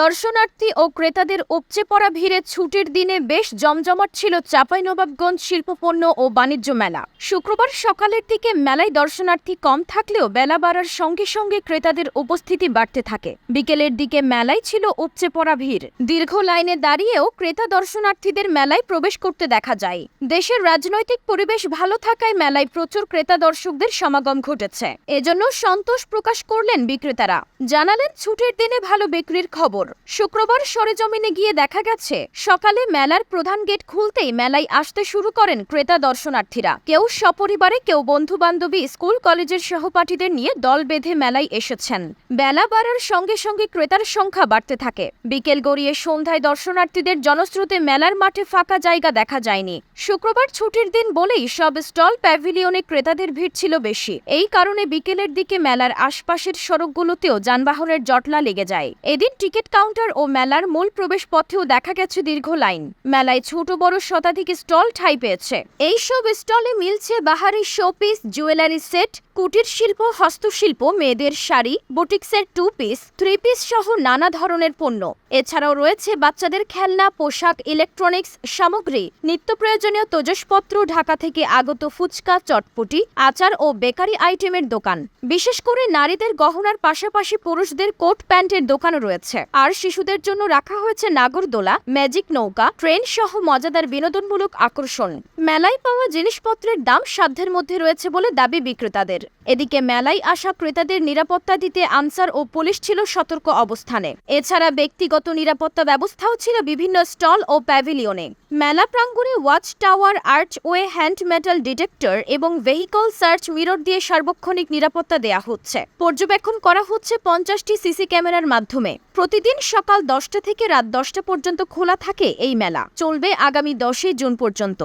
দর্শনার্থী ও ক্রেতাদের উপচে পড়া ভিড়ে ছুটির দিনে বেশ জমজমাট ছিল চাঁপাইনবাবগঞ্জ শিল্পপণ্য ও বাণিজ্য মেলা। শুক্রবার সকালের দিকে মেলায় দর্শনার্থী কম থাকলেও বেলা বাড়ার সঙ্গে সঙ্গে ক্রেতাদের উপস্থিতি বাড়তে থাকে। বিকেলের দিকে মেলায় ছিল উপচে পড়া ভিড়। দীর্ঘ লাইনে দাঁড়িয়েও ক্রেতা দর্শনার্থীদের মেলায় প্রবেশ করতে দেখা যায়। দেশের রাজনৈতিক পরিবেশ ভালো থাকায় মেলায় প্রচুর ক্রেতা দর্শকদের সমাগম ঘটেছে। এজন্য সন্তোষ প্রকাশ করলেন বিক্রেতারা। জানালেন, ছুটির দিনে ভালো বিক্রির খবর। শুক্রবার সরেজমিনে গিয়ে দেখা গেছে, সকালে মেলার প্রধান গেট খুলতেই মেলায় আসতে শুরু করেন ক্রেতা দর্শনার্থীরা। কেউ সপরিবারে, কেউ বন্ধু বান্ধবী স্কুল, কলেজের সহপাঠীদের নিয়ে দল বেঁধে মেলায় এসেছেন। বেলা বাড়ার সঙ্গে সঙ্গে ক্রেতার সংখ্যা বাড়তে থাকে। বিকেল গড়িয়ে সন্ধ্যায় দর্শনার্থীদের জনস্রোতে মেলার মাঠে ফাঁকা জায়গা দেখা যায়নি। শুক্রবার ছুটির দিন বলেই সব স্টল, প্যাভিলিয়নে ক্রেতাদের ভিড় ছিল বেশি। এই কারণে বিকেলের দিকে মেলার আশপাশের সড়কগুলোতেও যানবাহনের জটলা লেগে যায়। এদিন টিকিট কাউন্টার ও মেলার মূল প্রবেশ পথেও দেখা গেছে দীর্ঘ লাইন। মেলায় ছোট বড় শতাধিক স্টল ঠাই পেয়েছে। এইসব স্টলে মিলছে বাহারি শোপিস, জুয়েলারি সেট কুটির শিল্প, হস্তশিল্প, মেয়েদের শাড়ি, বুটিক্সের টু পিস থ্রি পিস সহ নানা ধরনের পণ্য। এছাড়াও রয়েছে বাচ্চাদের খেলনা, পোশাক ইলেকট্রনিক্স সামগ্রী। নিত্য প্রয়োজনীয় তোজসপত্র ঢাকা থেকে আগত ফুচকা, চটপটি, আচার ও বেকারি আইটেমের দোকান। বিশেষ করে নারীদের গহনার পাশাপাশি পুরুষদের কোট প্যান্টের দোকানও রয়েছে। আর শিশুদের জন্য রাখা হয়েছে নাগরদোলা, ম্যাজিক নৌকা, ট্রেন সহ মজাদার বিনোদনমূলক আকর্ষণ। মেলায় পাওয়া জিনিসপত্রের দাম সাধ্যের মধ্যে রয়েছে বলে দাবি বিক্রেতাদের। এদিকে মেলায় আসা ক্রেতাদের নিরাপত্তা দিতে আনসার ও পুলিশ ছিল সতর্ক অবস্থানে। এছাড়া ব্যক্তিগত নিরাপত্তা ব্যবস্থাও ছিল বিভিন্ন স্টল ও প্যাভিলিয়নে। মেলা প্রাঙ্গণে watch tower arch way hand metal detector এবং ভেহিকল সার্চ মিরর দিয়ে সার্বক্ষণিক নিরাপত্তা দেয়া হচ্ছে। পর্যবেক্ষণ করা হচ্ছে পঞ্চাশটি সিসি ক্যামেরার মাধ্যমে। প্রতিদিন সকাল দশটা থেকে রাত দশটা পর্যন্ত খোলা থাকে এই মেলা। চলবে আগামী দশই জুন পর্যন্ত।